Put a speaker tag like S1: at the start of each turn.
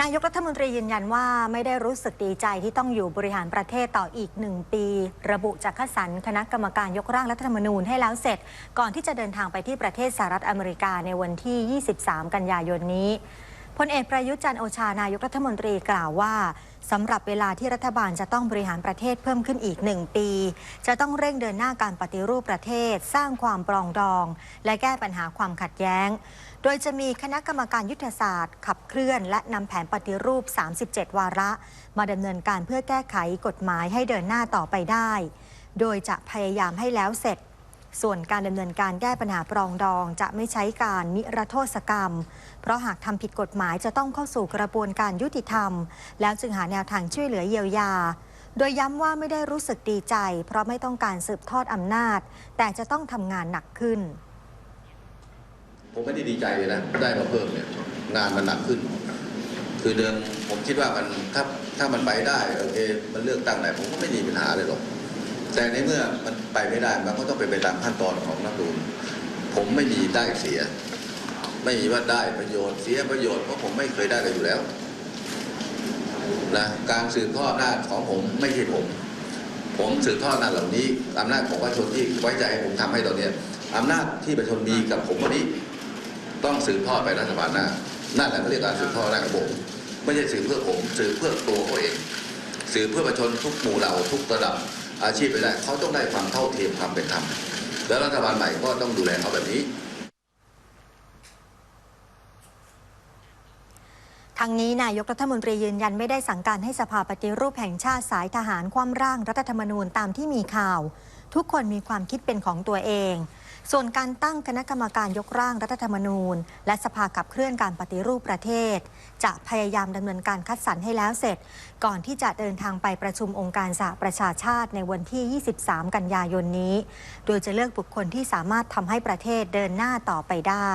S1: นายกรัฐมนตรียืนยันว่าไม่ได้รู้สึกดีใจที่ต้องอยู่บริหารประเทศต่ออีกหนึ่งปี ระบุจากคัดสรรคณะกรรมการยกร่างรัฐธรรมนูญให้แล้วเสร็จ ก่อนที่จะเดินทางไปที่ประเทศสหรัฐอเมริกาในวันที่ 23 กันยายนนี้ พลเอกประยุทธ์จันโอชานายกรัฐมนตรีกล่าวว่าสำหรับเวลาที่รัฐบาลจะต้องบริหารประเทศเพิ่มขึ้นอีกหนึ่งปี จะต้องเร่งเดินหน้าการปฏิรูปประเทศ สร้างความปรองดอง และแก้ปัญหาความขัดแย้ง โดยจะมีคณะกรรมการยุทธศาสตร์ ขับเคลื่อน และนำแผนปฏิรูป 37 วาระ มาดำเนินการเพื่อแก้ไขกฎหมายให้เดินหน้าต่อไปได้ โดยจะพยายามให้แล้วเสร็จ ส่วนการดำเนินการแก้ปัญหาปรองดอง จะไม่ใช้การนิรโทษกรรม เพราะหากทำผิดกฎหมายจะต้องเข้าสู่กระบวนการยุติธรรม แล้วจึงหาแนวทางช่วยเหลือเยียวยา โดยย้ำว่าไม่ได้รู้สึกดีใจ เพราะไม่ต้องการสืบทอดอำนาจ แต่จะต้องทำงานหนักขึ้น
S2: ผมไม่ได้ดีใจเลยนะได้มาเพิ่มเนี่ยงานมันหนักขึ้น คือเดิมผมคิดว่ามันถ้าถ้ามันไปได้โอเคมันเลือกตั้งไหนผมก็ไม่มีปัญหาเลยหรอก แต่ในเมื่อมันไปไม่ได้มันก็ต้องเป็นไปตามขั้นตอนของรัฐธรรมนูญผมไม่มีได้เสีย ไม่มีว่าได้ประโยชน์เสียประโยชน์เพราะผมไม่เคยได้อะไรอยู่แล้วนะการสืบทอดอำนาจของผมไม่ใช่ผม ผมสืบทอดอำนาจเหล่านี้อำนาจของประชาชนที่ไว้ใจผมทำให้ตอนเนี้ยอำนาจที่ประชาชนมีกับผมวันนี้ ต้องสืบทอดไปรัฐบาลหน้านั่นแหละเขาเรียกการสืบทอดหน้ากับผมไม่ใช่สืบเพื่อผมสืบเพื่อตัวเขาเองสืบเพื่อประชาชนทุกหมู่เหล่าทุกระดับ อาชีพไปได้เขาต้องได้ความเท่าเทียมความเป็นธรรมและรัฐบาลใหม่ก็ต้องดูแลเขาแบบนี้
S1: ทั้งนี้นายกรัฐมนตรียืนยันไม่ได้สั่งการให้สภาปฏิรูปแห่งชาติสายทหารคว่ำร่างรัฐธรรมนูญตามที่มีข่าว ทุกคนมีความคิดเป็นของตัวเอง ส่วนการตั้งคณะกรรมการยกร่างรัฐธรรมนูญ และสภาขับเคลื่อนการปฏิรูปประเทศ จะพยายามดำเนินการคัดสรรให้แล้วเสร็จ ก่อนที่จะเดินทางไปประชุมองค์การสหประชาชาติในวันที่ 23 กันยายนนี้ โดยจะเลือกบุคคลที่สามารถทำให้ประเทศเดินหน้าต่อไปได้